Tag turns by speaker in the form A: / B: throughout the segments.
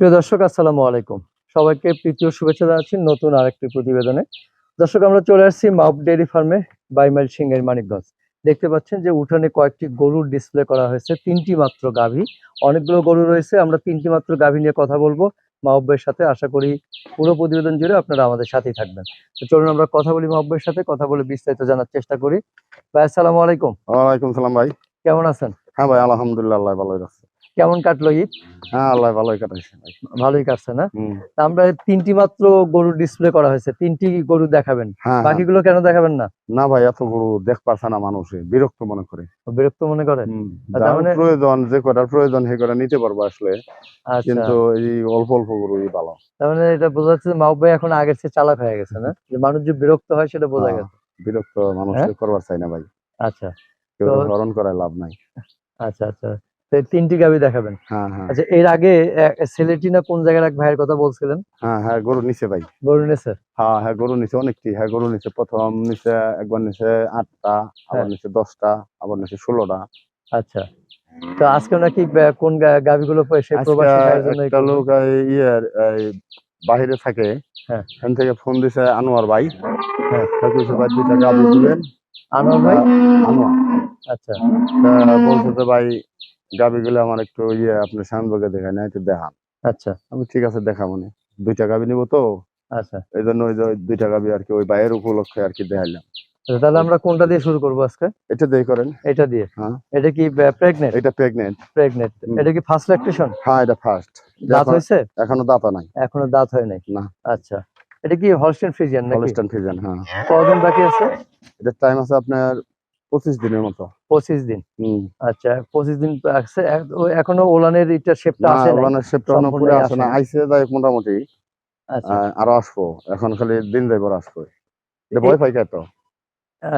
A: প্রিয় দর্শক আসসালামু আলাইকুম। সবাইকে প্রীতীয় শুভেচ্ছা জানাচ্ছি নতুন আরেকটি প্রতিবেদনে। দর্শক আমরা চলে আসছি মাউপ ডেয়ারি ফার্মে বাইমাইল সিংহের মানিকগঞ্জ। দেখতে পাচ্ছেন যে উঠানে কয়েকটি গরুর ডিসপ্লে করা হয়েছে তিনটি মাত্র গাভী। অনেকগুলো গরু রয়েছে আমরা তিনটি মাত্র গাভী নিয়ে কথা বলব মাহব্বের সাথে। আশা করি পুরো প্রতিবেদন জুড়ে আপনারা আমাদের সাথেই থাকবেন। তো চলুন আমরা কথা বলি মাহব্বের সাথে কথা বলে বিস্তারিত জানার চেষ্টা করি। ভাই আসসালামু আলাইকুম।
B: ওয়ালাইকুম সালাম ভাই।
A: কেমন আছেন?
B: হ্যাঁ ভাই আলহামদুলিল্লাহ ভালোই রাখছে।
A: কেমন কাটলো ঈদ?
B: হ্যাঁ আল্লাহ ভালোই কাটাইছে
A: ভালোই কাটছে না? আমরা তিনটি মাত্র গরুর ডিসপ্লে করা হয়েছে। তিনটি গরু দেখাবেন।
B: হ্যাঁ হ্যাঁ।
A: বাকিগুলো কেন দেখাবেন না?
B: না ভাই এত গরু দেখ পারছে না মানুষে বিরক্ত মনে করে।
A: বিরক্ত মনে
B: যার
A: মানে-
B: প্রয়োজন যে কটার প্রয়োজন সে কটা নিতে পারব আসলে।
A: আচ্ছা।
B: কিন্তু এই অল্প অল্প গরু ভালো।
A: তার মানে এটা বোঝা যাচ্ছে মাহবুব ভাই এখন আগের চেয়ে চালাক হয়ে গেছে না? যে মানুষ যে বিরক্ত হয় সেটা বোঝা
B: হ্যাঁ,
A: গেছে।
B: বিরক্ত মানুষ? করবার চাই না ভাই।
A: আচ্ছা।
B: কেউ
A: তো-
B: হরণ করায় লাভ নাই।
A: আচ্ছা আচ্ছা। তো তিনটি গাবি দেখাবেন।
B: হ্যাঁ হ্যাঁ।
A: আচ্ছা এর আগে সেলেটি না কোন জায়গার এক ভাইয়ের কথা বলছিলেন।
B: হ্যাঁ হ্যাঁ গরু নিচে ভাই।
A: গরু নেছে?
B: হ্যাঁ হ্যাঁ গরু নিচে অনেকটি। হ্যাঁ গরু নিচে প্রথম নিচে একবার নিচে আটটা আবার
A: হ্যাঁ।
B: নিচে দশটা আবার নিচে ষোলোটা।
A: আচ্ছা। তো আজকে নাকি কোন গাবিগুলো
B: আজকে
A: প্রবাসী
B: লোক ইয়ের বাহিরে থাকে।
A: হ্যাঁ।
B: এখান থেকে ফোন দিছে আনোয়ার ভাই।
A: হ্যাঁ।
B: ভাই দুইটা গাবি দিবেন।
A: আনোয়ার ভাই?
B: আনোয়ার।
A: আচ্ছা।
B: তা বলছে যে ভাই গাবিগুলো আমার একটু ইয়ে আপনি শান্তকে দেখায় না একটু দেখান।
A: আচ্ছা।
B: আমি ঠিক আছে দেখাবো নি। দুইটা গাবি নিবো তো?
A: আচ্ছা।
B: এই জন্য ওই যে দুইটা গাবি আর কি ওই ভাইয়ের উপলক্ষে আর কি দেখাইলাম।
A: আচ্ছা, তাহলে আমরা কোনটা দিয়ে শুরু করব আজকে?
B: এটা দিয়ে করেন।
A: এটা দিয়ে?
B: হ্যাঁ।
A: এটা কি প্রেগনেন্ট
B: এটা প্রেগনেন্ট
A: প্রেগনেন্ট এটা কি ফার্স্ট ল্যাকটেশন
B: হ্যাঁ এটা ফার্স্ট
A: দাঁত হয়েছে?
B: এখনও দাঁত নাই।
A: এখনও দাঁত হয় নাই?
B: না।
A: আচ্ছা। এটা কি হলস্টেন ফ্রিজিয়ান নাকি?
B: হলস্টান ফিজান হ্যাঁ।
A: কদিন বাকি আছে?
B: এটার টাইম আছে আপনার পঁচিশ দিনের মতো।
A: পঁচিশ দিন? আচ্ছা পঁচিশ দিন আছে। এখনও ওলানের এটা শেপটা নাই।
B: ওলানের শেপটা
A: এখনও
B: পুরো
A: আসে
B: না আইসে যায় মোটামুটি
A: আচ্ছা।
B: আরও আসব। এখন খালি দিন যাইবার আসব। ভয় পাই তো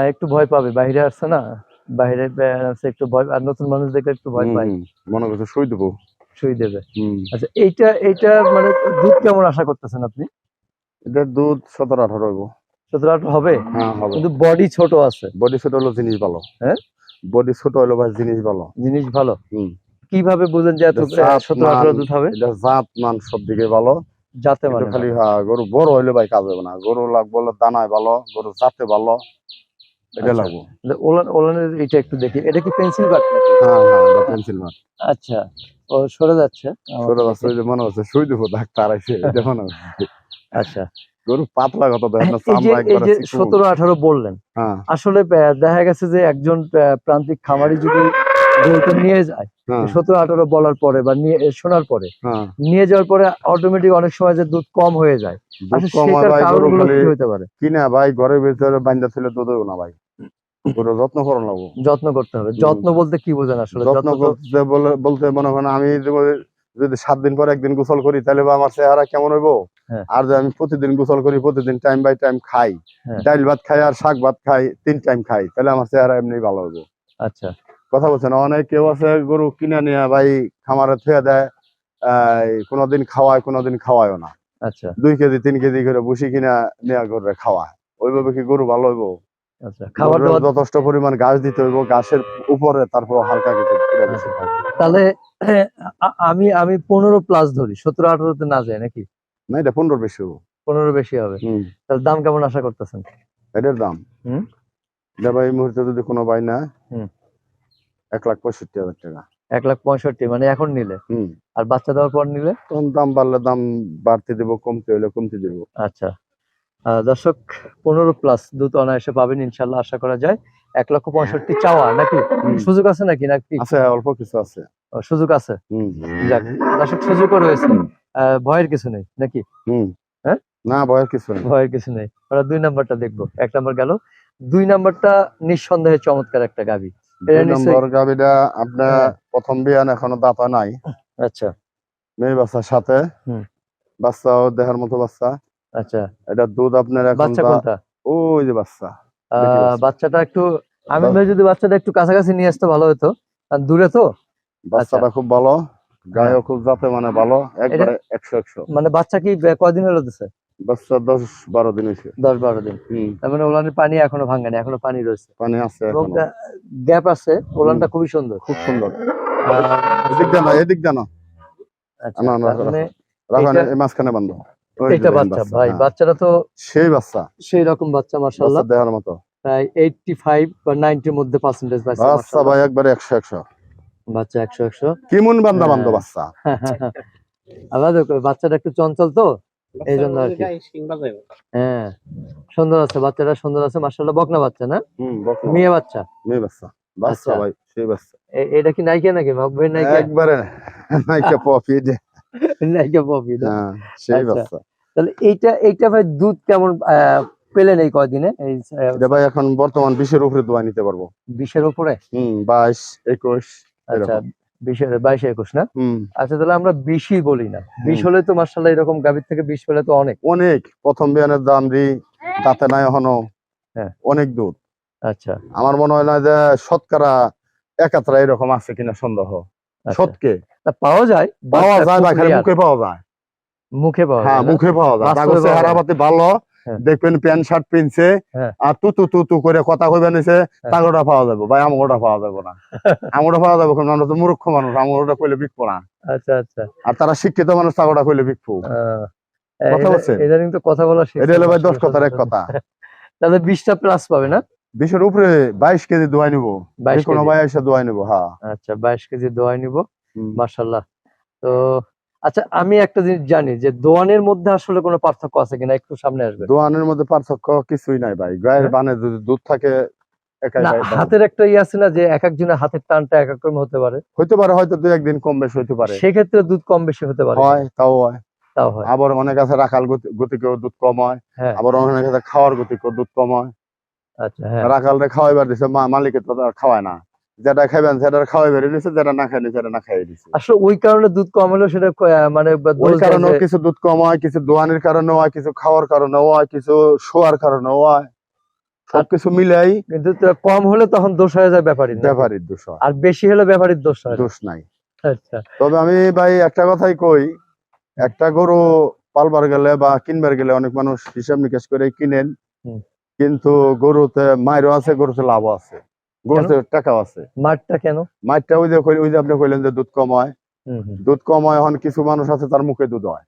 A: একটু ভয় পাবে। বাইরে আসছে না? বাইরে আহ, আছে একটু ভয় আর নতুন মানুষ দেখলে একটু ভয়
B: হুম। মনে করছে শুই দেবো।
A: শুই দেবে। আচ্ছা এইটা এইটা মানে দুধ কেমন আশা করতেছেন আপনি?
B: এটা দুধ সতেরো আঠারো হইব।
A: সতেরো আঠারো হবে।
B: হ্যাঁ
A: কিন্তু বডি ছোট আছে।
B: বডি ছোট হলো জিনিস ভালো।
A: হ্যাঁ?
B: বডি ছোট হলো ভাই জিনিস ভালো।
A: জিনিস ভালো? কীভাবে বুঝেন যে এত সতেরো আঠারো দুধ হবে
B: এটা জাত মান সব দিকে ভালো।
A: যাতে মানে
B: খালি হ্যাঁ গরু বড় হইলে ভাই কাজ হবে না। গরু লাগবো হলো দানায় ভালো গরু জাতে ভালো এটা
A: আচ্ছা।
B: লাগবো।
A: ওলান ওলানের এটা একটু দেখি। এটা কি পেন্সিল নাকি?
B: হ্যাঁ হ্যাঁ পেন্সিল মাছ
A: আচ্ছা। ও সরে যাচ্ছে। আমার
B: ছোট
A: দিকে।
B: বাচ্চা ওই যে মনে হচ্ছে শুই দেবো ডাক্তার আইসে এটা মনে হচ্ছে।
A: আচ্ছা।
B: গরু পাতলা।
A: সতেরো আঠারো বললেন
B: হ্যাঁ।
A: আসলে দেখা গেছে যে একজন প্রান্তিক খামারি যদি গরুটা নিয়ে যায়
B: হ্যাঁ।
A: সতেরো আঠারো বলার পরে বা নিয়ে শোনার পরে
B: হ্যাঁ।
A: নিয়ে যাওয়ার পরে অটোমেটিক অনেক সময় যে দুধ কম হয়ে যায়
B: হয়
A: হতে পারে?
B: কিনা ভাই ঘরের ভিতরে বান্ধা ছিল দুধ না ভাই। যত্ন করো লাগবো
A: যত্ন করতে হবে। যত্ন বলতে কি বোঝেন আসলে?
B: যত্ন করতে বলতে মনে করেন আমি যদি- সাত দিন পর একদিন গোসল করি তাহলে আমার চেহারা কেমন হইব?
A: হ্যাঁ।
B: আর যে আমি প্রতিদিন গোসল করি প্রতিদিন টাইম বাই টাইম খাই।
A: হ্যাঁ।
B: ডাইল ভাত খাই আর শাক ভাত খাই তিন টাইম খাই। তাহলে আমার চেহারা এমনি ভালো হইব
A: আচ্ছা।
B: কথা বলছেন অনেক কেউ আছে গরু কিনে নিয়ে ভাই খামারে থুয়ে দেয় কোনোদিন খাওয়ায় কোনোদিন খাওয়ায়ও না।
A: আচ্ছা।
B: দুই কেজি তিন কেজি করে বসি কিনা নেওয়া করে খাওয়ায়। ওইভাবে কি গরু ভালো হইব?
A: আচ্ছা খাবার দাবার
B: যথেষ্ট পরিমাণ ঘাস দিতে হইব ঘাসের উপরে তারপর হালকা কিছু।
A: তাহলে আমি আমি পনেরো প্লাস ধরি সতেরো আঠারোতে না যায় নাকি?
B: না এটা পনেরো বেশি হইব
A: পনেরো বেশি হবে। তাহলে দাম কেমন আশা করতেছেন?
B: এটার দাম?
A: হুম।
B: এটা ভাই এই মুহূর্তে যদি কোনো ভাই না এক লাখ পঁয়ষট্টি হাজার টাকা।
A: এক লাখ পঁয়ষট্টি মানে এখন নিলে? আর বাচ্চা দেওয়ার পর নিলে?
B: তখন দাম বাড়লে দাম বাড়তে দেবো কমতে হলে কমতে দেবো।
A: আচ্ছা। দর্শক পনেরো প্লাস দুধ অনায়াসে পাবেন ইনশাল্লাহ আশা করা যায়। এক লক্ষ পঁয়ষট্টি চাওয়া নাকি? সুযোগ আছে নাকি নাকি?
B: আছে অল্প কিছু আছে।
A: সুযোগ আছে? যাক দর্শক সুযোগও রয়েছে। ভয়ের কিছু নেই নাকি?
B: হুম।
A: হ্যাঁ?
B: না ভয়ের কিছু নেই।
A: ভয়ের কিছু নেই। আমরা দুই নাম্বারটা দেখব। এক নাম্বার গেল। দুই নাম্বারটা নিঃসন্দেহে চমৎকার একটা
B: দুই নম্বর গাবিটা আপনার
A: হ্যাঁ।
B: প্রথম বিয়ান এখনও দাতা নাই।
A: আচ্ছা।
B: মেয়ে বাচ্চার সাথে।
A: হুম।
B: বাচ্চাও দেহার মতো বাচ্চা।
A: আচ্ছা।
B: এটা দুধ আপনার এখন
A: বাচ্চা কোনটা?
B: ওই যে বাচ্চা।
A: বাচ্চাটা একটু আমি ভাই যদি বাচ্চাটা একটু কাছাকাছি নিয়ে আসতে ভালো হতো। আর দূরে তো?
B: বাচ্চাটা খুব ভালো। গায়েও খুব জাতে মানে ভালো একবারে একশো একশো।
A: মানে বাচ্চা কি কয়দিন হলো দিছে
B: বাচ্চা দশ বারো দিন হয়েছে।
A: দশ বারো দিন। তার মানে ওলানের পানি এখনও ভাঙেনি এখনও পানি রয়েছে।
B: পানি আছে
A: গ্যাপ আছে ওলানটা খুবই সুন্দর।
B: খুব সুন্দর। এদিক জানো এদিক জানো
A: আচ্ছা, মানে
B: মাঝখানে বান্ধ। ওই
A: এটা বাচ্চা ভাই
B: হ্যাঁ।
A: বাচ্চাটা তো
B: সেই বাচ্চা।
A: সেই রকম বাচ্চা মার্শাল্লাহ
B: বাচ্চা দেখার মতো।
A: প্রায় এইটটি ফাইভ বা নাইনটির মধ্যে পার্সেন্টেজ
B: বাচ্চা ভাই একবারে একশো একশো।
A: বাচ্চা একশো একশো।
B: কিমন
A: হ্যাঁ।
B: বান্ধব বাচ্চা?
A: দেখো, বাচ্চাটা একটু চঞ্চল তো? এই জন্য আর কি। হ্যাঁ সুন্দর আছে বাচ্চাটা সুন্দর আছে মার্শাল্লাহ বকনা বাচ্চা না? মেয়ে বাচ্চা।
B: মেয়ে বাচ্চা। বাচ্চা
A: আচ্ছা।
B: ভাই সেই বাচ্চা।
A: এটা কি নাইকে নাকি? মাকবের নাইকে
B: একবারে নাইকা পপি
A: নাইকে পপি
B: হ্যাঁ সেই। বাচ্চা।
A: তাহলে এইটা এইটা ভাই দুধ কেমন আহ, পেলেন এই কয়দিনে? এই
B: ভাই এখন বর্তমান বিশের উপরে দোয়া নিতে পারব।
A: বিশের উপরে?
B: হুম বাইশ একুশ।
A: আচ্ছা বিশের বাইশ একুশ না? আচ্ছা তাহলে আমরা বিশই বলি না। বিশ হলে তো মার্শাল্লাহ এরকম গাভীর থেকে বিশ পেলে তো অনেক।
B: অনেক। প্রথম বিয়ানের দাম দি তাতে নাই এখনও।
A: হ্যাঁ।
B: অনেক দূর।
A: আচ্ছা।
B: আমার মনে হয় না যে শতকরা একাত্রা এরকম আছে কিনা সন্দেহ।
A: আচ্ছা।
B: সৎকে
A: তা পাওয়া যায়
B: পাওয়া যায়। মুখে পাওয়া যায়।
A: মুখে পাওয়া
B: হ্যাঁ
A: যায়
B: মুখে পাওয়া যায়।
A: পাওয়া
B: ভালো। দেখবেন প্যান্ট শার্ট পিনছে
A: হ্যাঁ।
B: আর তু তু তু তু করে কথা কইবে নিছে তাগোটা পাওয়া যাবে ভাই আমগোটা পাওয়া যাবে না। আমগোটা পাওয়া যাবে কারণ আমরা তো মূর্খ মানুষ আমগোটা কইলে বিকবো না।
A: আচ্ছা আচ্ছা।
B: আর তারা শিক্ষিত মানুষ তাগোটা কইলে বিকবো। কথা বলছেন?
A: এটা কিন্তু কথা বলা
B: এটা হলো ভাই দশ
A: মাশাআল্লাহ।
B: কথার এক কথা।
A: তাহলে বিশটা প্লাস পাবে না?
B: বিশের উপরে বাইশ কেজি দোয়াই নিবো।
A: বাইশ
B: কোনো। ভাই এসে দোয়াই নিবো হ্যাঁ।
A: আচ্ছা বাইশ কেজি দোয়াই নিব
B: হুম।
A: মার্শাল্লাহ তো আচ্ছা আমি একটা জিনিস জানি যে দোয়ানের মধ্যে আসলে কোনো পার্থক্য আছে কিনা? একটু সামনে আসবে।
B: দোয়ানের মধ্যে পার্থক্য কিছুই নাই ভাই। গায়ের
A: হ্যাঁ?
B: বানে যদি দুধ থাকে।
A: হাতের একটা ইয়ে আছে না যে এক একজনের হাতের টানটা এক এক রকম হতে পারে।
B: হইতে পারে হয়তো দু একদিন কম বেশি হইতে পারে।
A: সেক্ষেত্রে দুধ কম বেশি হতে পারে।
B: হয় তাও হয়।
A: তাও হয়।
B: আবার অনেক আছে রাখাল গতি- গতিকেও দুধ কম হয়।
A: হ্যাঁ।
B: আবার অনেক আছে খাওয়ার গতিকেও দুধ কম হয়।
A: আচ্ছা হ্যাঁ।
B: রাখালরে খাওয়াইবার দিছে মা মালিকের তো আর খাওয়ায় না। যেটা খাইবেন সেটা খাওয়াই বেরিয়ে দিছে যেটা না খাইনি সেটা না খাইয়ে দিছে।
A: আসলে ওই কারণে দুধ কম হলেও সেটা মানে
B: ওই কারণেও কিছু দুধ কম হয় কিছু দোয়ানের কারণেও হয় কিছু খাওয়ার কারণেও হয় কিছু শোয়ার কারণে হয়। সবকিছু মিলাই
A: কিন্তু কম হলে তখন দোষ হয়ে যায় ব্যাপারী
B: ব্যাপারীর দোষ
A: আর বেশি হলে ব্যাপারীর দোষ হয়?
B: দোষ নাই।
A: আচ্ছা।
B: তবে আমি ভাই একটা কথাই কই একটা গরু পালবার গেলে বা কিনবার গেলে অনেক মানুষ হিসাব নিকাশ করে কিনেন। কিন্তু গরুতে মায়েরও আছে গরুতে লাভও আছে। গরুতে টাকাও আছে।
A: মাঠটা কেন?
B: মাঠটা ওই যে ওই যে আপনি কইলেন যে দুধ কম হয়। দুধ কম হয় এখন কিছু মানুষ আছে তার মুখে দুধ হয়।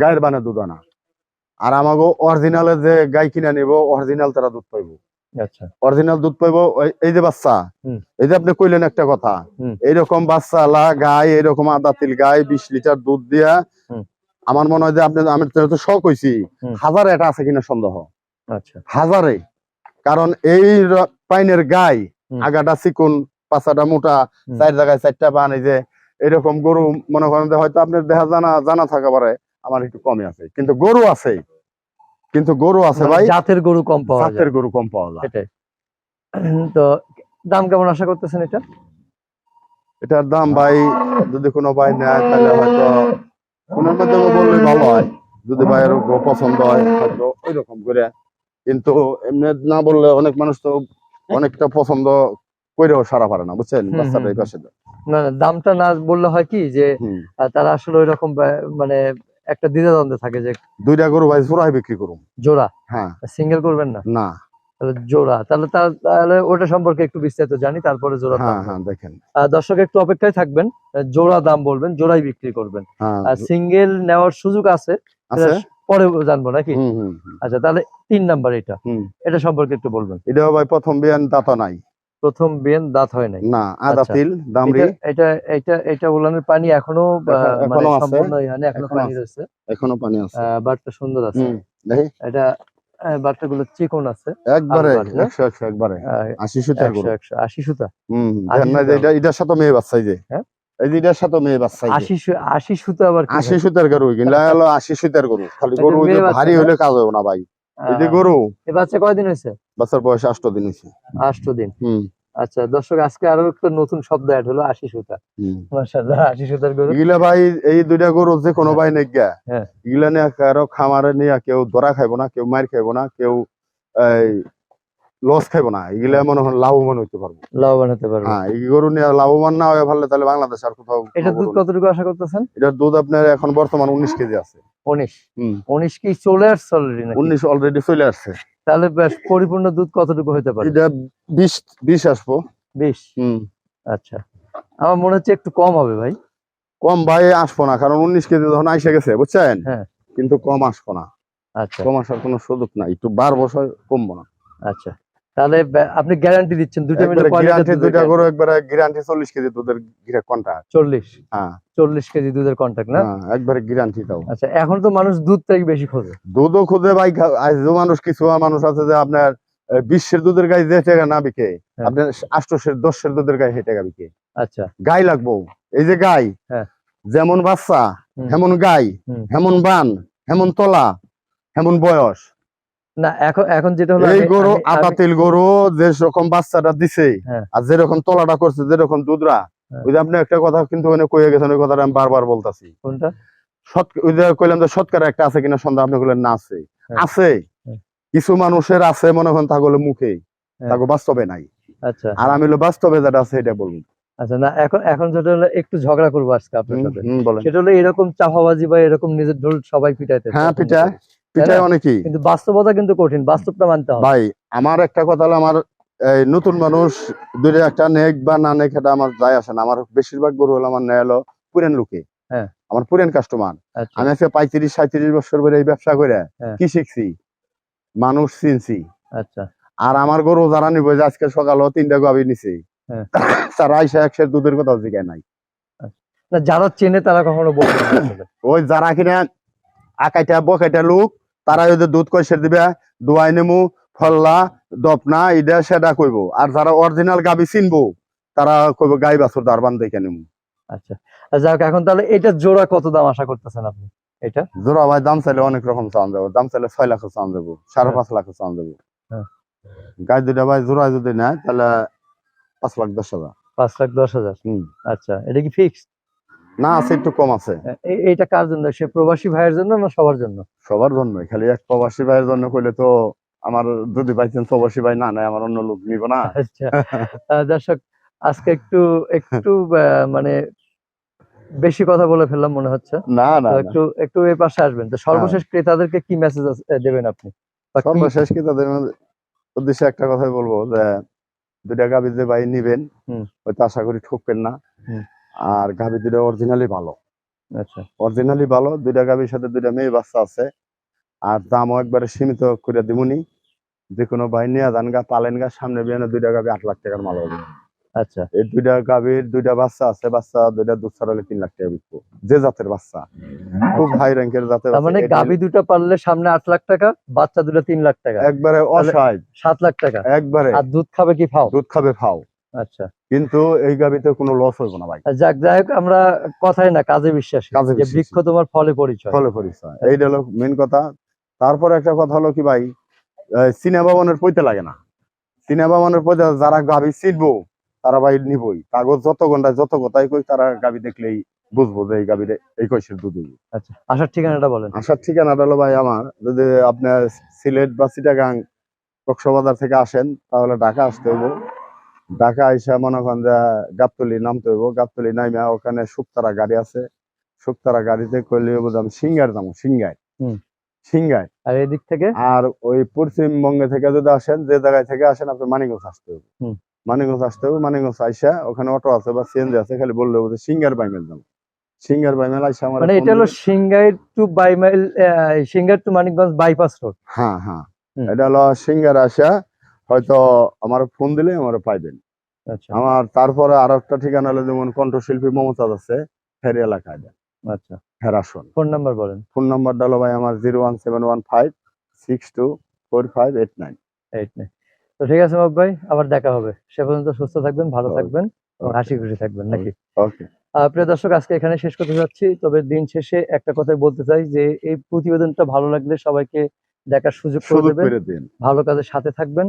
B: গায়ের বানে দুধ না। আর আমাকে অরিজিনালে যে গাই কিনে নিব অরিজিনাল তারা দুধ পাইবো।
A: আচ্ছা।
B: অরিজিনাল দুধ পাইবো এই যে বাচ্চা। এই যে আপনি কইলেন একটা কথা। এইরকম বাচ্চা লা গাই এরকম আদা তিল গাই বিশ লিটার দুধ দিয়া আমার মনে হয় যে আপনি আমি তো শখ হইছি হাজারে এটা আছে কিনা সন্দেহ।
A: আচ্ছা।
B: হাজারে। কারণ এই পাইনের গাই। আগাটা চিকুন পাছাটা মোটা চার জায়গায় চারটা বান এই যে এরকম গরু মনে করেন হয়তো আপনার দেখা জানা জানা থাকা পারে আমার একটু কমই আছে। কিন্তু গরু আছে। কিন্তু গরু আছে
A: মানে
B: ভাই।
A: জাতের গরু কম পাওয়া যায়।
B: জাতের গরু কম পাওয়া যায়।
A: সেটাই। তো দাম কেমন আশা করতেছেন এটা
B: এটার দাম ভাই যদি কোনো ভাই নেয় তাহলে হয়তো ফোনের মাধ্যমে বললে ভালো হয়। যদি ভাইয়ের গো- পছন্দ হয় হয়তো ওই রকম করে। কিন্তু এমনি না বললে অনেক মানুষ তো অনেকটা পছন্দ করেও সারা পারে না বুঝছেন? বাচ্চাটা এই পাশে
A: না না, দামটা না বললে হয় কি যে তারা আসলে ওই রকম মানে একটা দ্বিধাদ্বন্দ্বে থাকে যে
B: দুইটা গরু ভাই জোড়াই বিক্রি করুন
A: জোড়া?
B: হ্যাঁ।
A: সিঙ্গেল করবেন না?
B: না।
A: তাহলে জোড়া। তাহলে তার- তাহলে ওটা সম্পর্কে একটু বিস্তারিত জানি তারপরে জোড়া
B: হ্যাঁ হ্যাঁ দেখেন।
A: দর্শক একটু অপেক্ষায় থাকবেন জোড়া দাম বলবেন জোড়াই বিক্রি করবেন।
B: হ্যাঁ
A: আর সিঙ্গেল নেওয়ার সুযোগ আছে। পরে জানব নাকি? আচ্ছা তাহলে তিন নাম্বার এটা। এটা সম্পর্কে একটু বলবেন।
B: এটা ভাই প্রথম বিয়ান দাতা নাই।
A: প্রথম বেন দাঁত হয় নাই।
B: না আদা
A: আচ্ছা।
B: তিল দামড়ি।
A: এটা এটা এটা উলানের পানি
B: এখনও
A: মানে। সম্পূর্ণ হয়নি,
B: এখনও
A: পানি রয়েছে।
B: এখনও পানি আছে।
A: বাটটা সুন্দর আছে।
B: দেখি।
A: এটা বাটটা গুলো চিকন আছে।
B: একবারে
A: আলবাত না?
B: একশো একশো একবারে।
A: আহ,
B: আশি সুতার
A: একশো আশি সুতা।
B: হুম না এটা এটার সাথে মেয়ে বাচ্চা যে।
A: হ্যাঁ?
B: এই সাথে মেয়ে বাচ্চা
A: আশি আশি সুতা আবার
B: আশি সুতার গরু কিনলে হলো আশি সুতার গরু। খালি গরু ভারী কাজ হবে না ভাই। এই যে গরু।
A: এ বাচ্চা কয়দিন হয়েছে
B: বাচ্চার বয়স আষ্ট দিন হয়েছে
A: আষ্ট দিন।
B: হুম।
A: আচ্ছা দর্শক আজকে আরও একটা নতুন শব্দ অ্যাড হলো আশি সুতা।
B: হুম।
A: মাশাআল্লাহ আশি সুতার গরু।
B: এগুলা ভাই এই দুইটা গরু যে কোনো ভাই নেই গা
A: হ্যাঁ।
B: এগুলা নিয়ে কারও খামারে নিয়ে কেউ ধরা খাইবো না কেউ মার খাইবো না কেউ লস খাইবো না। এগুলা মনে হয় লাভবান হইতে পারব।
A: লাভবান হতে পারবে।
B: হ্যাঁ এই গরু নিয়ে লাভবান না হয়ে পারলে তাহলে বাংলাদেশ আর কোথাও
A: এটা দুধ কতটুকু আশা করতেছেন?
B: এটার দুধ আপনার এখন বর্তমান উনিশ কেজি আছে।
A: উনিশ? উনিশ কি চলে আসছে অলরেডি
B: উনিশ অলরেডি চলে আসছে।
A: তাহলে বেশ পরিপূর্ণ দুধ কতটুকু হতে পারে?
B: এটা বিশ বিশ আসব।
A: বিশ?
B: হুম।
A: আচ্ছা। আমার মনে হচ্ছে একটু কম হবে ভাই।
B: কম ভাই আসব না কারণ উনিশ কেজি যখন আইসে গেছে বুঝছেন?
A: হ্যাঁ।
B: কিন্তু কম আসব না।
A: আচ্ছা।
B: কম আসার কোনো সুযোগ নাই একটু বার বছর কমবো না।
A: আচ্ছা। তাহলে আপনি গ্যারান্টি দিচ্ছেন দুটো মিলে
B: একবারে গ্যারান্টি দুইটা গরু একবারে গ্যারান্টি চল্লিশ কেজি দুধের গিরা কন্টাক্ট
A: চল্লিশ?
B: হ্যাঁ।
A: চল্লিশ কেজি দুধের কন্ট্যাক্ট না?
B: হ্যাঁ, একবারে গ্যারান্টি দাও।
A: আচ্ছা এখন তো মানুষ দুধটাই বেশি খোঁজে।
B: দুধও খুদে ভাই আজও মানুষ কিছু মানুষ আছে যে আপনার বিশ্বের দুধের গায়ে যে টাকা না বিকে
A: হ্যাঁ।
B: আপনার আষ্টশের দশের দুধের গায়ে সে টাকা বিকে।
A: আচ্ছা।
B: গাই লাগবো। এই যে গাই
A: হ্যাঁ।
B: যেমন বাচ্চা হেমন গাই হেমন বান হেমন তলা হেমন বয়স।
A: না এখন এখন যেটা হলো
B: এই গরু
A: আমি-
B: আতাতিল গরু যে রকম বাচ্চাটা দিছে
A: হ্যাঁ।
B: আর যেরকম তলাটা করছে যেরকম দুধরা
A: হ্যাঁ।
B: ওই যে আপনি একটা কথা কিন্তু ওখানে কয়ে গেছেন ওই কথাটা আমি বারবার বলতাছি।
A: কোনটা?
B: শত- ওই যে কইলাম যে শতকরা একটা আছে কিনা সন্দেহ আপনি বললেন না আছে।
A: হ্যাঁ।
B: আছে। কিছু মানুষের আছে মনে করেন তাগুলো মুখে। তাকে বাস্তবে নাই।
A: আচ্ছা।
B: আর আমি হলো বাস্তবে যেটা আছে এটা বলুন
A: আচ্ছা না এখন এখন যেটা হলো একটু ঝগড়া করব আজকে আপনার সাথে।
B: বলেন।
A: সেটা হলো এরকম চাপাবাজি বা এরকম নিজের ঢোল সবাই পিটাইতে
B: হ্যাঁ পিঠায় পিঠায় অনেকই।
A: কিন্তু বাস্তবতা কিন্তু কঠিন বাস্তবটা মানতে হবে।
B: ভাই আমার একটা কথা হলো আমার এই নতুন মানুষ দুইটা একটা নেক বা না নেক এটা আমার যায় আসে না। আমার বেশিরভাগ গরু হলো আমার নেয় হলো পুরেন লোকে।
A: হ্যাঁ।
B: আমার পুরেন কাস্টমার
A: আচ্ছা।
B: আমি আজকে পঁয়ত্রিশ সাঁত্রিশ বছর ধরে এই ব্যবসা করে
A: হ্যাঁ।
B: কি শিখছি? মানুষ চিনছি।
A: আচ্ছা।
B: আর আমার গরু যারা নিব যে আজকে সকালেও তিনটা গাবি নিছে
A: হ্যাঁ।
B: তারা আইসা একশের দুধের কথা জিজ্ঞাসা নাই।
A: যারা চেনে তারা কখনো বলবে
B: ওই যারা কিনা আকাইটা বকাইটা লোক তারা ওই যে দুধ কইসের দিবে দোয়াই নেমু ফল্লা দপনা ইডা সেটা কইব। আর যারা অরিজিনাল গাবি চিনবো তারা কইব গাই বাছুর দারবান দেখে নেমু।
A: আচ্ছা। যাক এখন তাহলে এটা জোড়া কত দাম আশা করতেছেন আপনি? এটা
B: জোড়া ভাই দাম চাইলে অনেক রকম চান যাব। দাম চাইলে ছয় লাখ চান যাব সাড়ে পাঁচ লাখ চান যাব।
A: হ্যাঁ।
B: গাই দুটা ভাই জোড়া যদি নেয় তাহলে পাঁচ লাখ দশ হাজার।
A: পাঁচ লাখ দশ হাজার। আচ্ছা এটা কি ফিক্স
B: না আছে একটু কম আছে।
A: এইটা কার জন্য? সে প্রবাসী ভাইয়ের জন্য না সবার জন্য?
B: সবার জন্যই খালি এক প্রবাসী ভাইয়ের জন্য কইলে তো আমার যদি বাইছেন প্রবাসী ভাই না নেয় আমার অন্য লোক নিব না।
A: আচ্ছা। দর্শক আজকে একটু একটু মানে বেশি কথা বলে ফেললাম মনে হচ্ছে।
B: না না
A: একটু একটু এই পাশে আসবেন। তো সর্বশেষ ক্রেতাদেরকে কি মেসেজ দেবেন আপনি?
B: সর্বশেষ ক্রেতাদের উদ্দেশ্যে একটা কথাই বলব যে দুইটা গাভি যে ভাই নিবেন
A: হুম।
B: হয়তো আশা করি ঠকবেন না।
A: হুম।
B: আর গাভি দুটা অরিজিনালি ভালো।
A: আচ্ছা।
B: অরিজিনালি ভালো দুইটা গাভীর সাথে দুইটা মেয়ে বাচ্চা আছে। আর দামও একবারে সীমিত করে দিবনি যে কোনো ভাই নিয়ে যান গা পালেন গা সামনে বিয়ানে দুইটা গাভী আট লাখ টাকার মাল হবে।
A: আচ্ছা।
B: এই দুইটা গাভির দুইটা বাচ্চা আছে বাচ্চা দুইটা দুধ ছাড়ালে তিন লাখ টাকা বিকবো। যে জাতের বাচ্চা। খুব হাই র্যাঙ্কের জাতের
A: মানে গাভি দুটো পারলে সামনে আট লাখ টাকা বাচ্চা দুটো তিন লাখ টাকা।
B: একবারে অসহায়।
A: সাত লাখ টাকা।
B: একবারে।
A: আর দুধ খাবে কি ফাও?
B: দুধ খাবে ফাও।
A: আচ্ছা।
B: কিন্তু এই গাভিতে কোনো লস হইব না ভাই।
A: যাক যাই হোক আমরা কথাই না কাজে বিশ্বাসী।
B: কাজে
A: যে বৃক্ষ তোমার ফলে পরিচয়।
B: ফলে পরিচয়। এইটা হলো মেন কথা। তারপরে একটা কথা হলো কি ভাই সিনেমা ভবনের পইতে লাগে না। সিনেমা ভবনের পইতে যারা গাভি চিনবো তারা ভাই নিবই। কাগজ যত ঘন্টায় যত কথাই কই তারা গাভি দেখলেই বুঝব যে এই গাভির এই কইসের দুধ।
A: আচ্ছা আসার ঠিকানাটা বলেন।
B: আসার ঠিকানাটা হলো ভাই আমার যদি আপনার সিলেট বা চিটাগাং কক্সবাজার থেকে আসেন তাহলে ঢাকা আসতে হইব। ঢাকা আইসা মনে করেন যে গাবতলি নামতে হইব গাবতলি নাইমা ওখানে শুকতারা গাড়ি আছে। শুকতারা গাড়িতে করলে হইব যে সিঙ্গার যাব সিঙ্গায়। সিঙ্গায়।
A: আর এদিক থেকে?
B: আর ওই পশ্চিমবঙ্গে থেকে যদি আসেন যে জায়গায় থেকে আসেন আপনি মানিকগঞ্জ আসতে হবে। মানিকগঞ্জ আসতে হবে মানিকগঞ্জ আইসা ওখানে অটো আছে বা সিএনজি আছে খালি বললে যে সিঙ্গার বাইমেল যাব। সিঙ্গার বাইমেল আইসা আমার
A: মানে এটা হলো Singair to Baimail Singair to Manikganj bypass road.
B: হ্যাঁ হ্যাঁ। এটা হলো সিঙ্গার আসা হয়তো আমার ফোন দিলে আমার পাইবেন।
A: আচ্ছা।
B: আমার তারপরে আর একটা ঠিকানা হলো যেমন কণ্ঠশিল্পী মমতাজ আছে ফেরি এলাকায়। দেন
A: আচ্ছা
B: হেরাসন
A: ফোন নাম্বার বলেন।
B: ফোন নাম্বারটা হলো ভাই আমার zero one seven one five six two four five eight nine.
A: Eight nine. তো ঠিক আছে মাপ ভাই আবার দেখা হবে। সে পর্যন্ত সুস্থ থাকবেন ভালো থাকবেন হাসি খুশি থাকবেন নাকি?
B: ওকে।
A: প্রিয় দর্শক আজকে এখানে শেষ করতে যাচ্ছি। তবে দিন শেষে একটা কথাই বলতে চাই যে এই প্রতিবেদনটা ভালো লাগলে সবাইকে দেখার সুযোগ করে দেবেন। ভালো কাজের সাথে থাকবেন।